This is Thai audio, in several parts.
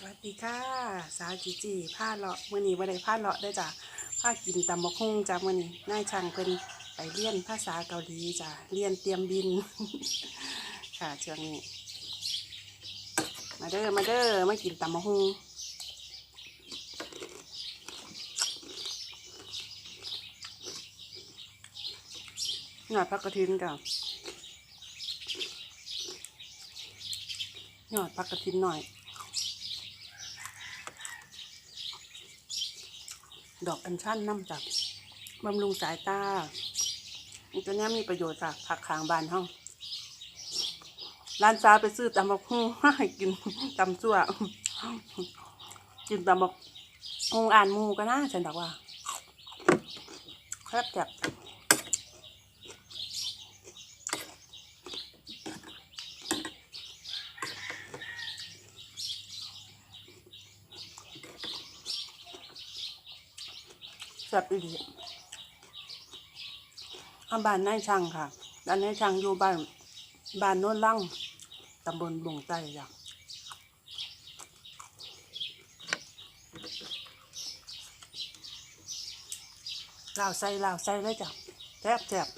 สวัสดีค่ะ สาวจีจีผ้าเลาะมื่อนี้บ่ได้ผ้าเลาะได้จ้ะผ้ากินตำบกหุ่งจ้ะมื่อนี้นายช่างเพิ่นไปเรียนภาษาเกาหลีจ้ะเรียนเตรียมบิน ค่ะช่วงนี้ มาเด้อมาเด้อมากินตำบกหุ่งหน่อยพักกระถินจ้ะหน่อยพักกระถินหน่อย ดอกอัญชันน้ำจากบำรุงสายตาอันตัวนี้มีประโยชน์จากผักขางบานห้องร้านจ้าไปซื้อตำบักหุ่งให้กินตำซั่วกินตำบักหุ่งอ่านมูก็น่าฉันบอกว่าแคบจับ จับอีกข้าบ้านนายช่างค่ะด้านนายช่างอยู่บ้านบ้านโน้นล่างตำบลบุงใจจ้ะลาวใส่ลาวใส่เลยจ้ะแซ่บแซ่บ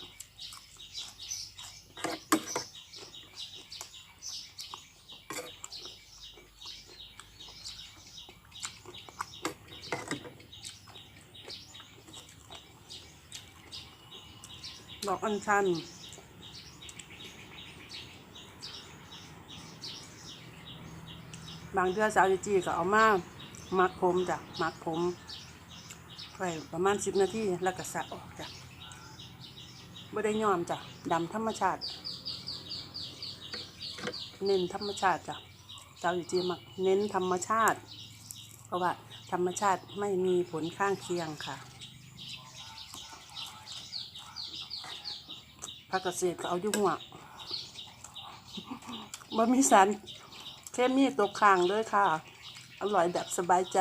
อกอัญชันบางเดือนสาวจีก็เอามามักผมจ้ะมักผมไว้ประมาณสิบนาทีแล้วก็สระออกจ้ะไม่ได้ย้อมจ้ะดำธรรมชาติ เน้นธรรมชาติจ้ะสาวจีจีมักเน้นธรรมชาติ เพราะว่าธรรมชาติไม่มีผลข้างเคียงค่ะ ผักเกษตรก็เอาอยุ่หัวมันมีสารเคมีตกค้างเลยค่ะ อร่อยแบบสบายใจ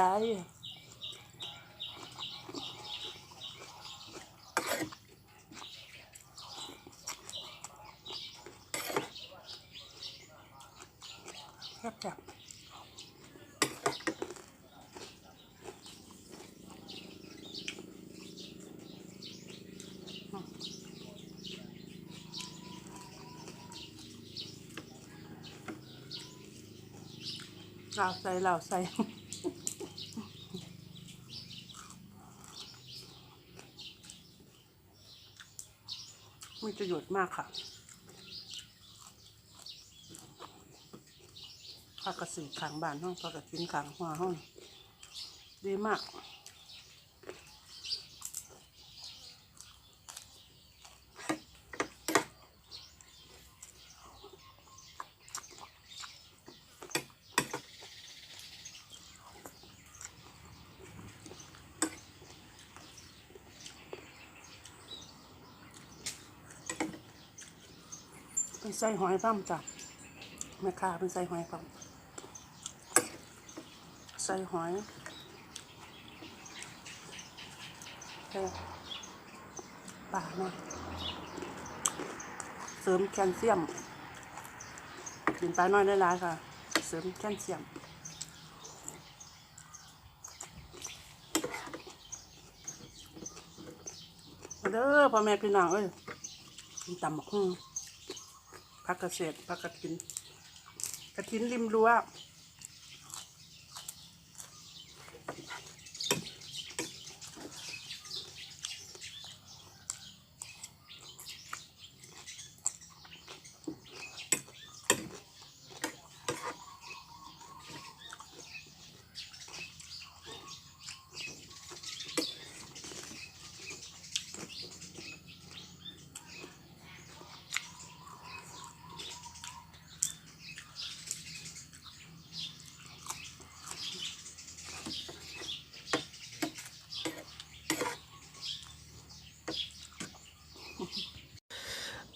ครับจ้ ลาวใส่ลาวใส่มีประโยชน์มากค่ะผักกระสีขางบ้านห้องผักกระสินขางหัวห้องดีมาก เป็นไส้หอยพั่มจ้ะแม่ค้าเป็นไส้หอยพั่มใส่หอยแค่ปลาเนาะเสริมแคลเซียมกินปลาน้อยได้หลายค่ะ เสริมแคลเซียมเด้อพ่อแม่พี่น้องเอ้ยตำบักหุ่ง ผักเศษผักกระถิน กระถินริมรั้ว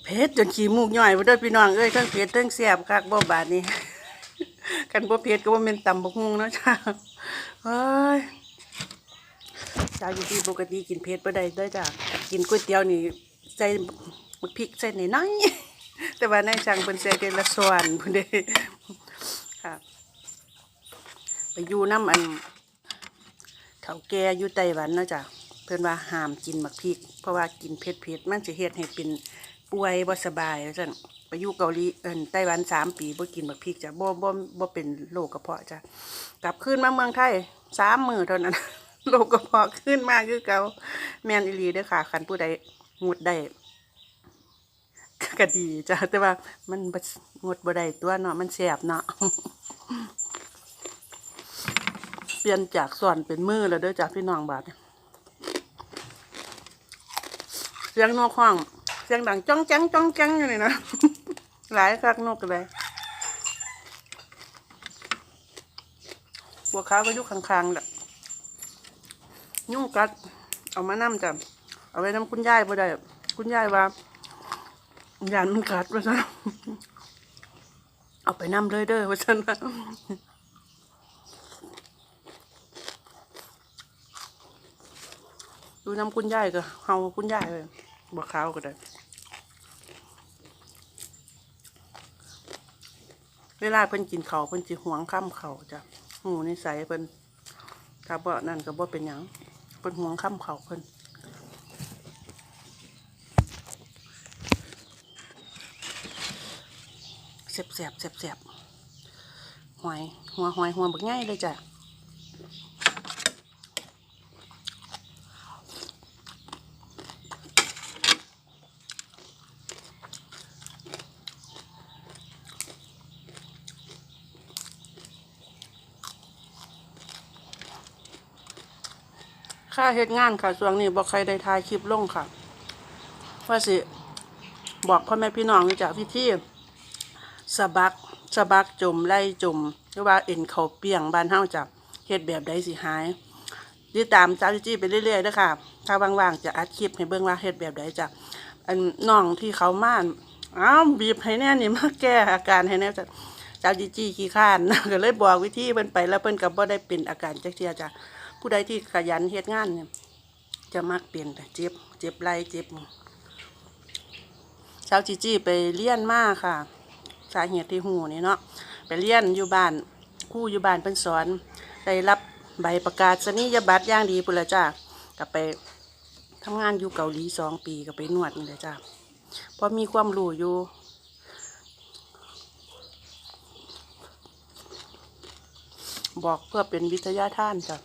เพชรจนขี้มูกย่อยไปด้วยพี่น้องเอ้ยทั้งเพชรทั้งเสียบคักบ่บาดนี้ กันบ่เพชรก็บ่แม่นตำบักฮุงเนาะจ้าเฮ้ยจ้าอยู่ที่ปกติกินเพชรบ่ได้เด้อจ้ากินก๋วยเตี๋ยวนี่ใส่บักพริกใส่น้อยๆแต่ว่านายช่างเพิ่นใส่เดละส่วนพุ่นเด้ค่ะไปอยู่น้ำอันเฒ่าแก่อยู่ไต้หวันเนาะจ้ะเพิ่อนว่าห้ามกินหมักพริก เพราะว่ากินเผ็ดๆมันจะเฮ็ดให้เป็น ป่วยบ่สบายว่าซั่นไปอยู่เกาหลีเอินไต้หวันสามปีบ่กินหมักพริกจ้ะบ่บ่บ่เป็นโรคกระเพาะจ้ะกลับคืนมาเมืองไทยสามมือเท่านั้นโรคกระเพาะขึ้นมาคือเกาแมนอีหลีเด้อค่ะคันผู้ใดงดได้ก็ดีจ้ะแต่ว่ามันบ่งดบ่ได้ตัวเนาะมันแสบเนาะเปลี่ยนจากส่วนเป็นมือแล้วเด้อจ้ะพี่น้องบาดเนี่ยเสียงนกห้อง สียงดังจ้องจ้งจ้องจ้งอยู่นี่นะหลายคักนกเลยบัวขาวก็อยู่ข้างๆแหละยุ่งกัด เอามานํจ้ะเอาไว้น้ำคุณยายบ่ได้คุณยายว่ายานมันกัดว่าซั่นเอาไปนำเลยเด้อว่าซั่นว่าดูน้ำคุณยายก็เฮาคุณยายเลยบ่ขาวก็ได้ เวลาเพิ่นกินเขาเพิ่นสิหวงข้ามเขาจ้ะหูนิสัยเพิ่นถ้าบ่นั่นก็บ่เป็นหยังเพิ่นหวงข้ามเขาเพิ่นเสียบเสียบเสียบเสียบหอยหัวหอยหัวบักง่ายเลยจ้ะ ค่าเฮ็ดงานค่ะช่วงนี้บอกใครได้ถ่ายคลิปลงค่ะว่าสิ บอกพ่อแม่พี่น้องจ้ะพี่ที่สะบักสะบักจมไล่จมหรือว่าเอ็นเขาเปียงบ้านเฮาจ้ะเฮ็ดแบบใดสิหายติดตามจ้าจี้ไปเรื่อยๆเด้อค่ะถ้าว่างๆจะอัดคลิปให้เบิ่งว่าเฮ็ดแบบใดจ้ะอันน้องที่เขามานอ้าวบีบให้แน่นี่มาแก้อาการให้แน่จ้ะจ้าจี้ขี้ข้านก็เลยบอกวิธีเพิ่นไปแล้วเพิ่นก็บ่ได้เป็นอาการจักเทียจ้ะ ผู้ใดที่ขยันเฮ็ดงานเนี่ยจะมักเปลี่ยนแต่เจ็บ เจ็บไหล่เจ็บชาวจีจี้ไปเรียนมากค่ะ สาเหตุที่หูนี่เนาะไปเรียนอยู่บ้านคู่อยู่บ้านเพิ่นสอน ได้รับใบประกาศนียบัตรย่างดีพุ่นละจ้ากลับไปทำงานอยู่เกาหลีสองปีก็ไปนวดนี่แหละจ้าเพราะมีความรู้อยู่ บอกเพื่อเป็นวิทยาทานจ้ะ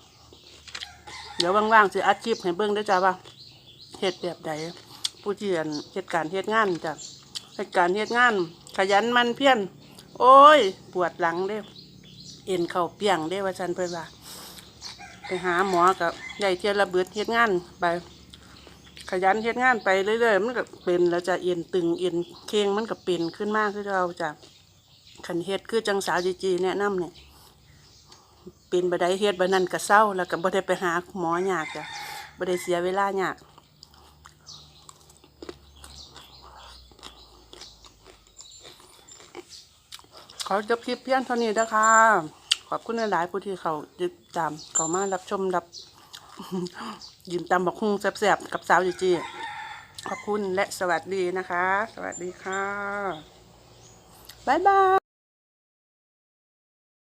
เดี๋ยวว่างๆสิอัดคลิปให้เบิ่งได้จ้าว่าเฮ็ดแบบใดผู้ที่เรียนเหตุการณ์เฮ็ดงานจ้ะเหตุการณ์เฮ็ดงาน ขยันมันเพี้ยรโอ้ย ปวดหลังเด้เอ็นเข่าเปียงเด้ว่าฉันเพิ่นว่าไปหาหมอกับใหญ่เทียระเบิดเฮ็ดงานไป ขยันเฮ็ดงานไปเรื่อยๆมันก็เป็นแล้วจะเอ็นตึงเอ็นเค้งมันก็เป็นขึ้นมากคือเราจะขันเฮ็ดคือจังสาวจีจีแนะนำเนี่ย เป็นบัไดเฮ็ดบันนั้นก็เศร้าแล้วก็บ่ได้ไปหาหมอยากจ้ะบ่ได้เสียเวลายากขอจบคลิปเพียงเท่านี้นะคะ ขอบคุณหลายๆผู้ที่เขาติดตามเขามารับชมรับยินตามบอกคุงแซ่บๆกับสาวจีจีขอบคุณและสวัสดีนะคะ สวัสดีค่ะ บ๊ายบาย